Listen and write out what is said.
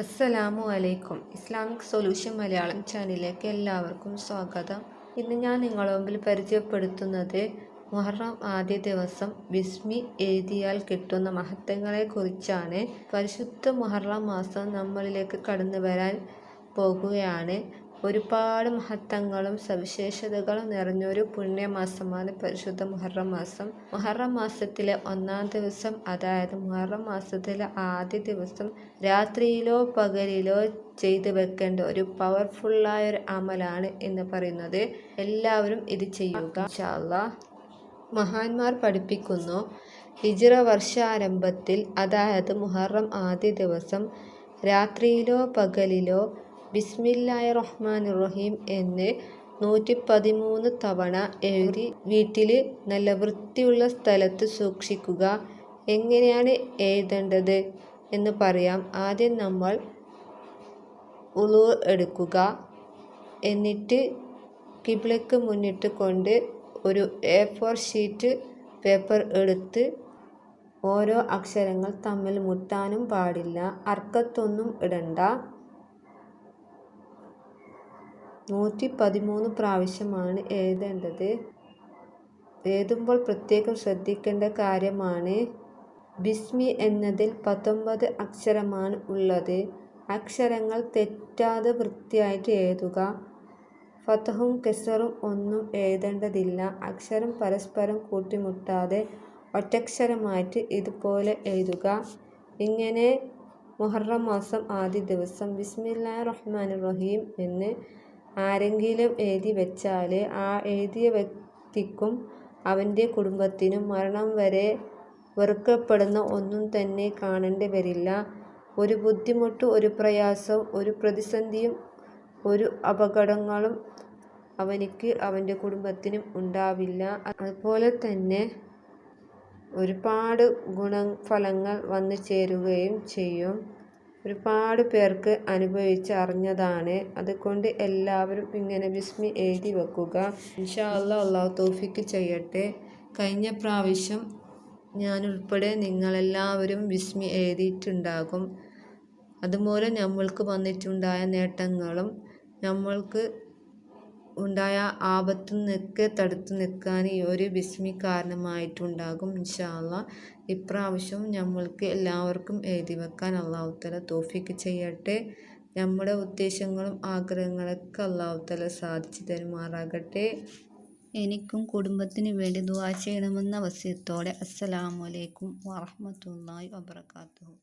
അസ്സലാമു അലൈക്കും. Islamic solution Malayalam ചാനലിലേക്ക് എല്ലാവർക്കും സ്വാഗതം. ഇന്ന് ഞാൻ നിങ്ങളുടെ മുമ്പിൽ പരിചയപ്പെടുത്തുന്നത് മുഹറം ആദ്യ ദിവസം ബിസ്മി എഴുതിയാൽ കിട്ടുന്ന മഹത്വങ്ങളെക്കുറിച്ചാണ്. പരിശുദ്ധ മുഹറം മാസം നമ്മളിലേക്ക് കടന്നു വരാൻ പോകുകയാണ്. ഒരുപാട് മഹത്വങ്ങളും സവിശേഷതകളും നിറഞ്ഞൊരു പുണ്യമാസമാണ് പരിശുദ്ധ മുഹറം മാസം. മുഹറം മാസത്തിലെ ഒന്നാം ദിവസം അതായത് മുഹറം മാസത്തിലെ ആദ്യ ദിവസം രാത്രിയിലോ പകലിലോ ചെയ്തു വെക്കേണ്ട ഒരു പവർഫുള്ളായ ഒരു അമലാണ് എന്ന് പറയുന്നത്. എല്ലാവരും ഇത് ചെയ്യുക. മഹാന്മാർ പഠിപ്പിക്കുന്നു ഹിജിറ വർഷാരംഭത്തിൽ അതായത് മുഹറം ആദ്യ ദിവസം രാത്രിയിലോ പകലിലോ ബിസ്മില്ലാഹി റഹ്മാൻ റഹീം എന്ന് നൂറ്റി പതിമൂന്ന് തവണ എഴുതി വീട്ടിൽ നല്ല വൃത്തിയുള്ള സ്ഥലത്ത് സൂക്ഷിക്കുക. എങ്ങനെയാണ് എഴുതേണ്ടത് എന്ന് പറയാം. ആദ്യം നമ്മൾ ഉളു എടുക്കുക. എന്നിട്ട് കിബിളക്ക് മുന്നിട്ട് കൊണ്ട് ഒരു എ ഫോർ ഷീറ്റ് പേപ്പർ എടുത്ത് ഓരോ അക്ഷരങ്ങൾ തമ്മിൽ മുട്ടാനും പാടില്ല. അർക്കത്തൊന്നും ഇടണ്ട. നൂറ്റി പതിമൂന്ന് പ്രാവശ്യമാണ് എഴുതേണ്ടത്. എഴുതുമ്പോൾ പ്രത്യേകം ശ്രദ്ധിക്കേണ്ട കാര്യമാണ് ബിസ്മി എന്നതിൽ പത്തൊമ്പത് അക്ഷരമാണ് ഉള്ളത്. അക്ഷരങ്ങൾ തെറ്റാതെ വൃത്തിയായിട്ട് എഴുതുക. ഫതഹും കെസറും ഒന്നും എഴുതേണ്ടതില്ല. അക്ഷരം പരസ്പരം കൂട്ടിമുട്ടാതെ ഒറ്റക്ഷരമായിട്ട് ഇതുപോലെ എഴുതുക. ഇങ്ങനെ മുഹറം മാസം ആദ്യ ദിവസം ബിസ്മില്ലാ റഹ്മാൻ റഹീം എന്ന് ആരെങ്കിലും എഴുതി വെച്ചാൽ ആ എഴുതിയ വ്യക്തിക്കും അവന്റെ കുടുംബത്തിനും മരണം വരെ വെറുക്കപ്പെടുന്ന ഒന്നും തന്നെ കാണേണ്ടി വരില്ല. ഒരു ബുദ്ധിമുട്ടും ഒരു പ്രയാസവും ഒരു പ്രതിസന്ധിയും ഒരു അപകടങ്ങളും അവനിക്ക് അവന്റെ കുടുംബത്തിനും ഉണ്ടാവില്ല. അതുപോലെ തന്നെ ഒരുപാട് ഗുണഫലങ്ങൾ വന്നു ചേരുകയും ചെയ്യും. ഒരുപാട് പേർക്ക് അനുഭവിച്ച് അറിഞ്ഞതാണ് അതുകൊണ്ട് എല്ലാവരും ഇങ്ങനെ ബിസ്മി എഴുതി വെക്കുക. ഇൻഷാ അല്ലാ അള്ളാഹു തോഫിക്ക് ചെയ്യട്ടെ. കഴിഞ്ഞ പ്രാവശ്യം ഞാനുൾപ്പെടെ നിങ്ങളെല്ലാവരും ബിസ്മി എഴുതിയിട്ടുണ്ടാകും. അതുമൂലം നമ്മൾക്ക് വന്നിട്ടുണ്ടായ നേട്ടങ്ങളും നമ്മൾക്ക് ഉണ്ടായ ആപത്തിൽ നിന്നൊക്കെ തടുത്തു നിൽക്കാൻ ഈ ഒരു ബിസ്മി കാരണമായിട്ടുണ്ടാകും ഇൻഷാല്ല ഇപ്രാവശ്യം നമ്മൾക്ക് എല്ലാവർക്കും എഴുതി വെക്കാൻ അള്ളാഹുത്തല തോഫിക്ക് ചെയ്യട്ടെ. നമ്മുടെ ഉദ്ദേശങ്ങളും ആഗ്രഹങ്ങളൊക്കെ അള്ളാഹുത്തല സാധിച്ചു തരുമാറാകട്ടെ. എനിക്കും കുടുംബത്തിന് വേണ്ടി ദുവാ ചെയ്യണമെന്ന വസ്യത്തോടെ അസ്സലാമലൈക്കും വറഹ്മത്തുള്ളാഹി വബറകാതുഹു.